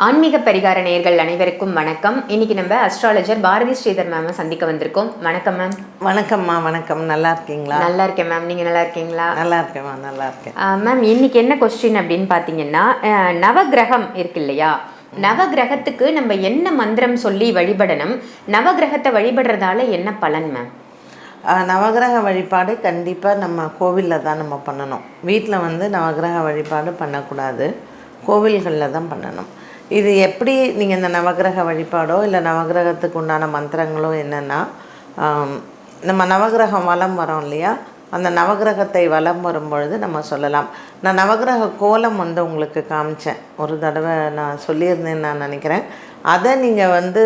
ஆன்மீக பரிகார நேயர்கள் அனைவருக்கும் வணக்கம். இன்னைக்கு நம்ம அஸ்ட்ராலஜர் பாரதி ஸ்ரீதர் மேம் சந்திக்க வந்திருக்கோம். வணக்கம் மேம் வணக்கம்மா வணக்கம். நல்லா இருக்கீங்களா? நல்லா இருக்கேன் மேம் நீங்க நல்லா இருக்கீங்களா? நல்லா இருக்கேம்மா நல்லா இருக்கேன். மேம் இன்னைக்கு என்ன கொஸ்டின் அப்படின்னு பார்த்தீங்கன்னா அஹ், நவக்கிரகம் இருக்கு இல்லையா? நவக்கிரகத்துக்கு நம்ம என்ன மந்திரம் சொல்லி வழிபடணும்? நவக்கிரகத்தை வழிபடுறதால என்ன பலன் மேம் நவகிரக வழிபாடு கண்டிப்பாக நம்ம கோவிலில் தான் நம்ம பண்ணணும். வீட்டில் வந்து நவகிரக வழிபாடு பண்ணக்கூடாது. கோவில்களில் தான் பண்ணணும். இது எப்படி நீங்கள் இந்த நவகிரக வழிபாடோ இல்லை நவகிரகத்துக்கு உண்டான மந்திரங்களோ என்னென்னா நம்ம நவகிரகம் வலம் வரோம் இல்லையா? அந்த நவகிரகத்தை வலம் வரும் பொழுது நம்ம சொல்லலாம். நான் நவகிரக கோலம் வந்து உங்களுக்கு காமிச்சேன். ஒரு தடவை நான் சொல்லியிருந்தேன்னு நான் நினைக்கிறேன். அதை நீங்கள் வந்து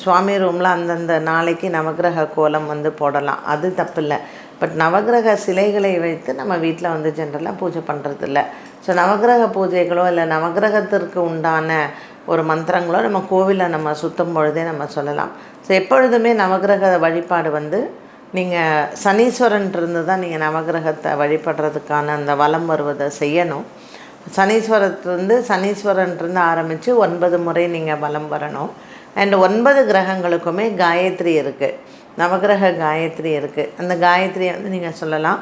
சுவாமி ரூமில் அந்தந்த நாளைக்கு நவகிரக கோலம் வந்து போடலாம். அது தப்பில்லை. பட் நவகிரக சிலைகளை வைத்து நம்ம வீட்டில் வந்து ஜென்ரலாக பூஜை பண்ணுறதில்ல ஸோ நவகிரக பூஜைகளோ இல்லை நவகிரகத்திற்கு உண்டான ஒரு மந்திரங்களோ நம்ம கோவிலை நம்ம சுத்தும் பொழுதே நம்ம சொல்லலாம். ஸோ எப்பொழுதுமே நவகிரக வழிபாடு வந்து நீங்கள் சனீஸ்வரன் இருந்து தான் நீங்கள் நவகிரகத்தை வழிபடுறதுக்கான அந்த வலம் வருவதை செய்யணும். சனீஸ்வரத்துலேருந்து சனீஸ்வரன்லேருந்து ஆரம்பித்து ஒன்பது முறை நீங்கள் வலம் வரணும். அண்ட் ஒன்பது கிரகங்களுக்குமே காயத்ரி இருக்குது நவகிரக காயத்ரி இருக்குது அந்த காயத்ரியை வந்து நீங்கள் சொல்லலாம்.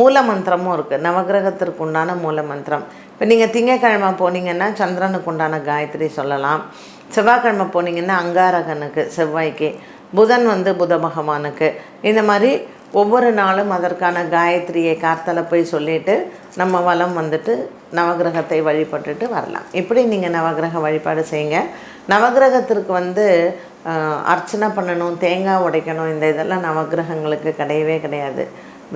மூல மந்திரமும் இருக்குது நவகிரகத்திற்கு உண்டான மூல மந்திரம். இப்போ நீங்கள் திங்கக்கிழமை போனீங்கன்னா சந்திரனுக்கு உண்டான காயத்ரி சொல்லலாம். செவ்வாய்க்கிழமை போனீங்கன்னா அங்காரகனுக்கு செவ்வாய்க்கு. புதன் வந்து புத பகவானுக்கு. இந்த மாதிரி ஒவ்வொரு நாளும் அதற்கான காயத்ரியை கார்த்தல போய் சொல்லிட்டு நம்ம வளம் வந்துட்டு நவகிரகத்தை வழிபட்டுட்டு வரலாம். இப்படி நீங்கள் நவகிரக வழிபாடு செய்யுங்க. நவகிரகத்திற்கு வந்து அர்ச்சனை பண்ணணும் தேங்காய் உடைக்கணும் இந்த இதெல்லாம் நவகிரகங்களுக்கு கிடையவே கிடையாது.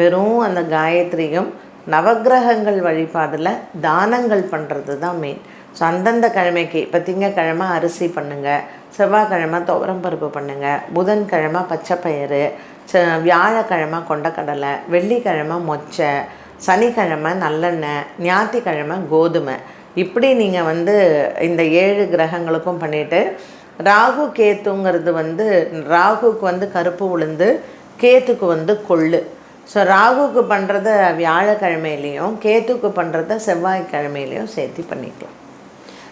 வெறும் அந்த காயத்ரியும் நவக்கிரகங்கள் வழிபாடில் தானங்கள் பண்ணுறது தான் மெயின் ஸோ அந்தந்த கிழமைக்கு இப்போ திங்கக்கிழமை அரிசி பண்ணுங்கள் செவ்வாய்க்கிழமை துவரம் பருப்பு பண்ணுங்கள் புதன்கிழமை பச்சைப்பயிறு ச வியாழக்கிழமை கொண்டக்கடலை வெள்ளிக்கிழமை மொச்சை சனிக்கிழமை நல்லெண்ணெய் ஞாயிற்றுக்கிழமை கோதுமை. இப்படி நீங்கள் வந்து இந்த ஏழு கிரகங்களுக்கும் பண்ணிவிட்டு ராகு கேத்துங்கிறது வந்து ராகுக்கு வந்து கருப்பு உளுந்து கேத்துக்கு வந்து கொள்ளு. ஸோ ராகுக்கு பண்ணுறத வியாழக்கிழமையிலையும் கேத்துக்கு பண்ணுறத செவ்வாய்க்கிழமையிலையும் சேர்த்து பண்ணிக்கலாம்.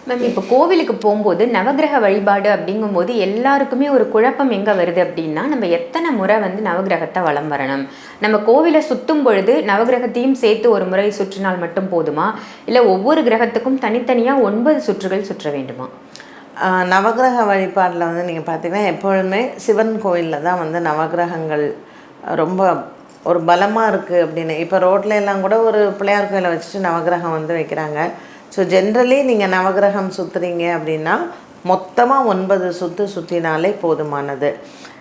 மேம் இப்போ கோவிலுக்கு போகும்போது நவக்கிரக வழிபாடு அப்படிங்கும்போது எல்லாருக்குமே ஒரு குழப்பம் எங்கே வருது அப்படின்னா நம்ம எத்தனை முறை வந்து நவக்கிரகத்தை வலம் வரணும்? நம்ம கோவிலை சுற்றும் பொழுது நவக்கிரகத்தையும் சேர்த்து ஒரு முறை சுற்றினால் மட்டும் போதுமா? இல்லை ஒவ்வொரு கிரகத்துக்கும் தனித்தனியாக ஒன்பது சுற்றுகள் சுற்ற வேண்டுமா? நவகிரக நவக்கிரக வழிபாடில் வந்து நீங்கள் பார்த்தீங்கன்னா எப்பொழுதுமே சிவன் கோயிலில் தான் வந்து நவக்கிரகங்கள் ரொம்ப ஒரு பலமாக இருக்குது அப்படின்னு. இப்போ ரோட்டில் எல்லாம் கூட ஒரு பிள்ளையார் கோயிலை வச்சுட்டு நவக்கிரகம் வந்து வைக்கிறாங்க. ஸோ ஜென்ரலி நீங்கள் நவக்கிரகம் சுற்றுறீங்க அப்படின்னா மொத்தமாக ஒன்பது சுற்று சுற்றினாலே போதுமானது.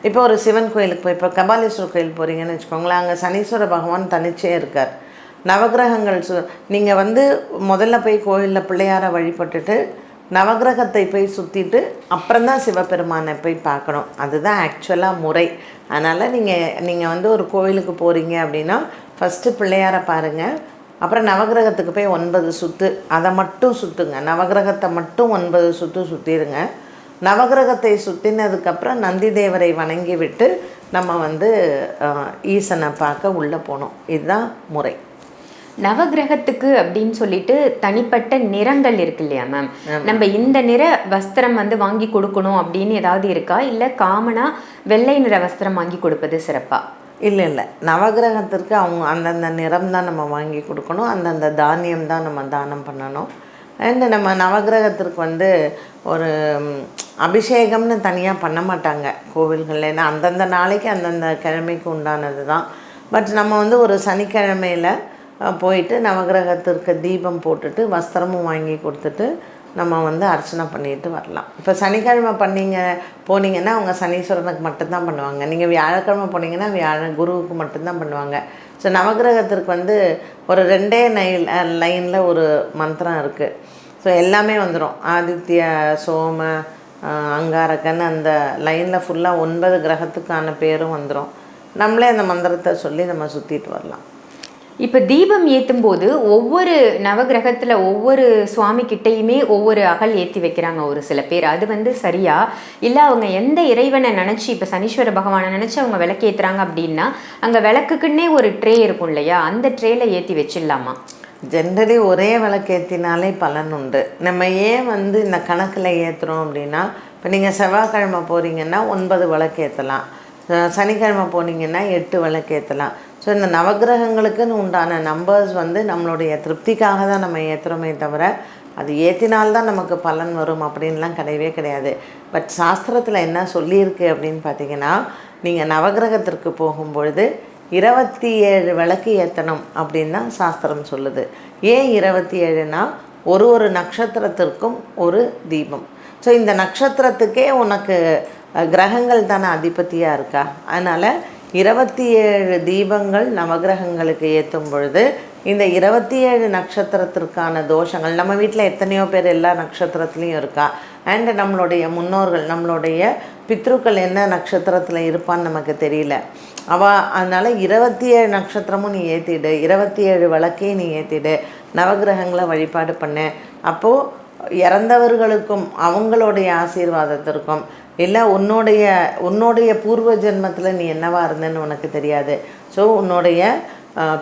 இப்போ ஒரு சிவன் கோயிலுக்கு போய் இப்போ கபாலீஸ்வரர் கோயில் போகிறீங்கன்னு வச்சுக்கோங்களேன் அங்கே சனீஸ்வர பகவான் தனிச்சே இருக்கார். நவக்கிரகங்கள் சு நீங்கள் வந்து முதல்ல போய் கோயிலில் பிள்ளையாரை வழிபட்டுட்டு நவக்கிரகத்தை போய் சுற்றிட்டு அப்புறம்தான் சிவபெருமானை போய் பார்க்கணும். அதுதான் ஆக்சுவலாக முறை. அதனால் நீங்கள் நீங்கள் வந்து ஒரு கோவிலுக்கு போகிறீங்க அப்படின்னா ஃபஸ்ட்டு பிள்ளையாரை பாருங்கள் அப்புறம் நவக்கிரகத்துக்கு போய் ஒன்பது சுற்று அதை மட்டும் சுற்றுங்க நவக்கிரகத்தை மட்டும் ஒன்பது சுற்று சுற்றிடுங்க நவக்கிரகத்தை சுற்றினதுக்கப்புறம் நந்தி தேவரை வணங்கி விட்டு நம்ம வந்து ஈசனை பார்க்க உள்ளே போகணும். இதுதான் முறை. நவக்கிரகத்துக்கு அப்படின்னு சொல்லிட்டு தனிப்பட்ட நிறங்கள் இருக்கு இல்லையா மேம் நம்ம இந்த நிற வஸ்திரம் வந்து வாங்கி கொடுக்கணும் அப்படின்னு ஏதாவது இருக்கா? இல்லை காமனா வெள்ளை நிற வஸ்திரம் வாங்கி கொடுப்பது சிறப்பா? இல்லை இல்லை. நவக்கிரகத்திற்கு அவங்க அந்தந்த நிறம் தான் நம்ம வாங்கி கொடுக்கணும். அந்தந்த தானியம் தான் நம்ம தானம் பண்ணணும். அண்டு நம்ம நவக்கிரகத்திற்கு வந்து ஒரு அபிஷேகம்னு தனியாக பண்ண மாட்டாங்க கோவில்களில். ஏன்னா அந்தந்த நாளைக்கு அந்தந்த கிழமைக்கு உண்டானது தான் பட் நம்ம வந்து ஒரு சனிக்கிழமையில் போயிட்டு நவக்கிரகத்திற்கு தீபம் போட்டுட்டு வஸ்திரமும் வாங்கி கொடுத்துட்டு நம்ம வந்து அர்ச்சனை பண்ணிட்டு வரலாம். இப்போ சனிக்கிழமை பண்ணீங்க போனீங்கன்னா அவங்க சனீஸ்வரனுக்கு மட்டும்தான் பண்ணுவாங்க. நீங்கள் வியாழக்கிழமை போனீங்கன்னா வியாழ குருவுக்கு மட்டும்தான் பண்ணுவாங்க. ஸோ நவக்கிரகத்திற்கு வந்து ஒரு ரெண்டே நைல் லைனில் ஒரு மந்திரம் இருக்குது ஸோ எல்லாமே வந்துடும் ஆதித்ய சோம அங்காரகன் அந்த லைனில் ஃபுல்லாக ஒன்பது கிரகத்துக்கான பேரும் வந்துடும் நம்மளே அந்த மந்திரத்தை சொல்லி நம்ம சுற்றிட்டு வரலாம். இப்போ தீபம் ஏற்றும் போது ஒவ்வொரு நவகிரகத்தில் ஒவ்வொரு சுவாமி கிட்டேயுமே ஒவ்வொரு அகல் ஏற்றி வைக்கிறாங்க ஒரு சில பேர். அது வந்து சரியா? இல்லை அவங்க எந்த இறைவனை நினச்சி இப்போ சனீஸ்வர பகவானை நினச்சி அவங்க விளக்கு ஏற்றுறாங்க அப்படின்னா அங்கே விளக்குக்குன்னே ஒரு ட்ரே இருக்கும் இல்லையா? அந்த ட்ரேயில் ஏற்றி வச்சிடலாமா? ஜென்ரலி ஒரே விளக்கேற்றினாலே பலன் உண்டு. நம்ம ஏன் வந்து இந்த கணக்கில் ஏற்றுறோம் அப்படின்னா இப்போ நீங்கள் செவ்வாய்க்கிழமை போகிறீங்கன்னா ஒன்பது விளக்கேற்றலாம் ஏற்றலாம் சனிக்கிழமை போனீங்கன்னா எட்டு விளக்கேற்றலாம் ஸோ இந்த நவக்கிரகங்களுக்குன்னு உண்டான நம்பர்ஸ் வந்து நம்மளுடைய திருப்திக்காக தான் நம்ம ஏற்றுறோமே தவிர அது ஏற்றினால்தான் நமக்கு பலன் வரும் அப்படின்லாம் கிடையவே கிடையாது. பட் சாஸ்திரத்தில் என்ன சொல்லியிருக்கு அப்படின்னு பார்த்தீங்கன்னா நீங்கள் நவக்கிரகத்திற்கு போகும்பொழுது இருபத்தி ஏழு விளக்கு ஏற்றணும் அப்படின்னு தான் சாஸ்திரம் சொல்லுது. ஏன் இருபத்தி ஏழுனா ஒரு ஒரு நட்சத்திரத்திற்கும் ஒரு தீபம். ஸோ இந்த நட்சத்திரத்துக்கே உனக்கு கிரகங்கள் தானே அதிபதியாக இருக்கா? அதனால் இருபத்தி ஏழு தீபங்கள் நவகிரகங்களுக்கு ஏற்றும் பொழுது இந்த இருபத்தி ஏழு நட்சத்திரத்திற்கான தோஷங்கள் நம்ம வீட்டில் எத்தனையோ பேர் எல்லா நட்சத்திரத்துலேயும் இருக்கா? அண்ட் நம்மளுடைய முன்னோர்கள் நம்மளுடைய பித்ருக்கள் என்ன நட்சத்திரத்தில் இருப்பான்னு நமக்கு தெரியல. அவள் அதனால் இருபத்தி ஏழு நட்சத்திரமும் நீ ஏற்றிடு இருபத்தி ஏழு விளக்கையும் நீ ஏற்றிடு நவகிரகங்களை வழிபாடு பண்ணு. அப்போது இறந்தவர்களுக்கும் அவங்களுடைய ஆசீர்வாதத்திற்கும் இல்லை உன்னுடைய உன்னுடைய பூர்வ ஜென்மத்தில் நீ என்னவா இருந்தேன்னு உனக்கு தெரியாது. ஸோ உன்னுடைய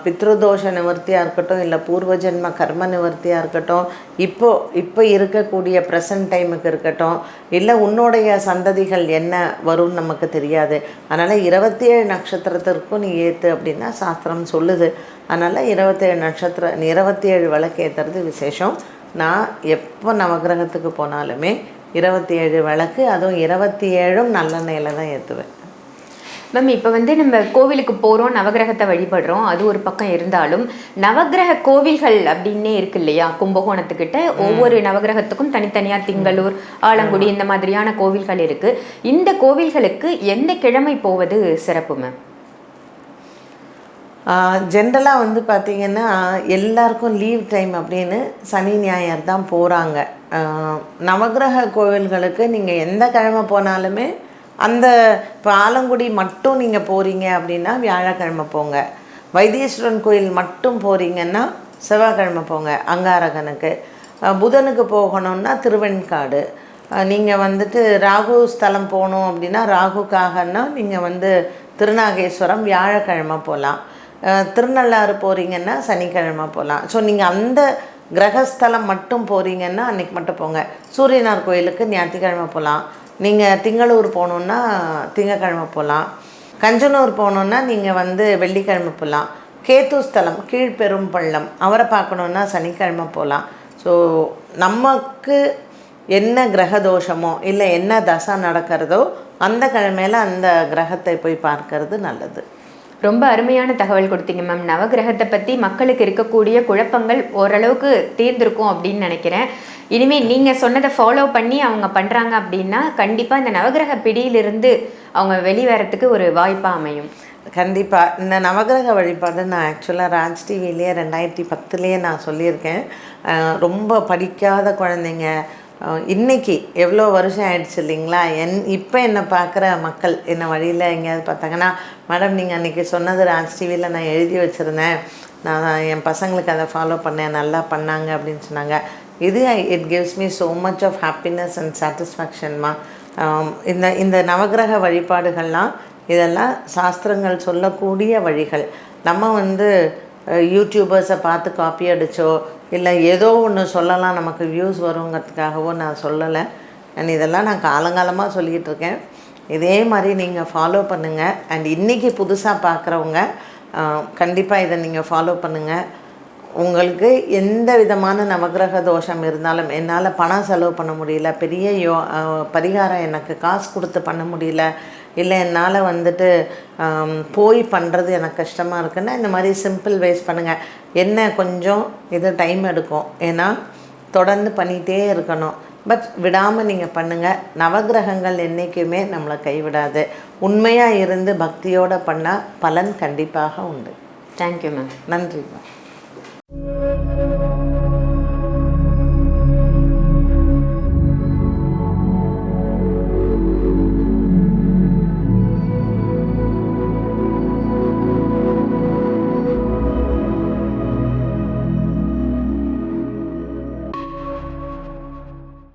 பித்ருதோஷ நிவர்த்தியாக இருக்கட்டும் இல்லை பூர்வ ஜென்ம கர்ம நிவர்த்தியாக இருக்கட்டும் இப்போ இப்போ இருக்கக்கூடிய ப்ரெசன்ட் டைமுக்கு இருக்கட்டும் இல்லை உன்னுடைய சந்ததிகள் என்ன வரும்னு நமக்கு தெரியாது. அதனால் இருபத்தி ஏழு நட்சத்திரத்திற்கும் நீ ஏற்று அப்படின்னா சாஸ்திரம் சொல்லுது. அதனால் இருபத்தேழு நட்சத்திரம் இருபத்தி ஏழு விளக்கு ஏற்றுறது விசேஷம். நான் எப்போ நவகிரகத்துக்கு போனாலுமே இருபத்தி ஏழு விளக்கு அதுவும் இருபத்தி ஏழும் நல்லெண்ணெயில் தான் ஏற்றுவேன் மேம் இப்போ வந்து நம்ம கோவிலுக்கு போகிறோம் நவகிரகத்தை வழிபடுறோம் அது ஒரு பக்கம் இருந்தாலும் நவகிரக கோவில்கள் அப்படின்னே இருக்கு இல்லையா? கும்பகோணத்துக்கிட்ட ஒவ்வொரு நவகிரகத்துக்கும் தனித்தனியா திங்களூர் ஆலங்குடி இந்த மாதிரியான கோவில்கள் இருக்கு. இந்த கோவில்களுக்கு எந்த கிழமை போவது சிறப்பு மேம் ஜென்ரலாக வந்து பார்த்திங்கன்னா எல்லாருக்கும் லீவ் டைம் அப்படின்னு சனி ஞாயிறு தான் போகிறாங்க நவக்கிரக கோவில்களுக்கு நீங்கள் எந்த கிழமை போனாலுமே அந்த இப்போ ஆலங்குடி மட்டும் நீங்கள் போகிறீங்க அப்படின்னா வியாழக்கிழமை போங்க. வைத்தீஸ்வரன் கோயில் மட்டும் போகிறீங்கன்னா செவ்வாய்க்கிழமை போங்க அங்காரகனுக்கு. புதனுக்கு போகணுன்னா திருவெண்காடு. நீங்கள் வந்துட்டு ராகு ஸ்தலம் போகணும் அப்படின்னா ராகுக்காகன்னா நீங்கள் வந்து திருநாகேஸ்வரம் வியாழக்கிழமை போகலாம் திருநள்ளாறு போகிறீங்கன்னா சனிக்கிழமை போகலாம் ஸோ நீங்கள் அந்த கிரகஸ்தலம் மட்டும் போகிறீங்கன்னா அன்றைக்கி மட்டும் போங்க. சூரியனார் கோயிலுக்கு ஞாயிற்றுக்கிழமை போகலாம் நீங்கள் திங்களூர் போகணுன்னா திங்கக்கிழமை போகலாம் கஞ்சனூர் போகணுன்னா நீங்கள் வந்து வெள்ளிக்கிழமை போகலாம் கேத்து ஸ்தலம் கீழ்பெரும்பள்ளம் அவரை பார்க்கணுன்னா சனிக்கிழமை போகலாம் ஸோ நமக்கு என்ன கிரக தோஷமோ இல்லை என்ன தசை நடக்கிறதோ அந்த கிழமையில அந்த கிரகத்தை போய் பார்க்கறது நல்லது. ரொம்ப அருமையான தகவல் கொடுத்தீங்க மேம் நவகிரகத்தை பற்றி மக்களுக்கு இருக்கக்கூடிய குழப்பங்கள் ஓரளவுக்கு தீர்ந்திருக்கும் அப்படின்னு நினைக்கிறேன். இனிமேல் நீங்கள் சொன்னதை ஃபாலோ பண்ணி அவங்க பண்ணுறாங்க அப்படின்னா கண்டிப்பாக இந்த நவகிரக பிடியிலிருந்து அவங்க வெளிவரத்துக்கு ஒரு வாய்ப்பாக அமையும். கண்டிப்பாக இந்த நவகிரக வழிபாடு நான் ஆக்சுவலாக ராஜ் டிவிலேயே ரெண்டாயிரத்தி பத்துலேயே நான் சொல்லியிருக்கேன். ரொம்ப படிக்காத குழந்தைங்க இன்றைக்கி இன்னைக்கு எவ்வளோ வருஷம் ஆயிடுச்சு இல்லைங்களா? என் இப்போ என்னை பார்க்குற மக்கள் என்னை வழியில் எங்கேயாவது பார்த்தாங்கன்னா மேடம் நீங்கள் அன்றைக்கி சொன்னது ராஜ் டிவியில் நான் எழுதி வச்சுருந்தேன். நான் என் பசங்களுக்கு அதை ஃபாலோ பண்ணேன். நல்லா பண்ணாங்க அப்படின்னு சொன்னாங்க. இது it gives me so much of happiness and சாட்டிஸ்ஃபேக்ஷன்மா இந்த இந்த நவகிரக வழிபாடுகள்லாம் இதெல்லாம் சாஸ்திரங்கள் சொல்லக்கூடிய வழிகள். நம்ம வந்து யூடியூபர்ஸை பார்த்து காப்பி அடித்தோ இல்லை ஏதோ ஒன்று சொல்லலாம். நமக்கு வியூஸ் வருங்கிறதுக்காகவோ நான் சொல்லலை. அண்ட் இதெல்லாம் நான் காலங்காலமாக சொல்லிக்கிட்டு இருக்கேன். இதே மாதிரி நீங்கள் ஃபாலோ பண்ணுங்கள் அண்ட் இன்றைக்கி புதுசாக பார்க்குறவங்க கண்டிப்பாக இதை நீங்கள் ஃபாலோ பண்ணுங்கள் உங்களுக்கு எந்த விதமான நவக்கிரக தோஷம் இருந்தாலும் என்னால் பணம் செலவு பண்ண முடியல பெரிய யோ பரிகாரம் எனக்கு காசு கொடுத்து பண்ண முடியல இல்லை என்னால் வந்துட்டு போய் பண்ணுறது எனக்கு கஷ்டமாக இருக்குன்னா இந்த மாதிரி சிம்பிள் வேஸ் பண்ணுங்கள் என்ன கொஞ்சம் இது டைம் எடுக்கும். ஏன்னா தொடர்ந்து பண்ணிகிட்டே இருக்கணும். பட் விடாமல் நீங்கள் பண்ணுங்கள் நவக்கிரகங்கள் என்றைக்குமே நம்மளை கைவிடாது. உண்மையாக இருந்து பக்தியோடு பண்ணால் பலன் கண்டிப்பாக உண்டு. தேங்க்யூ மேம் நன்றிம்மா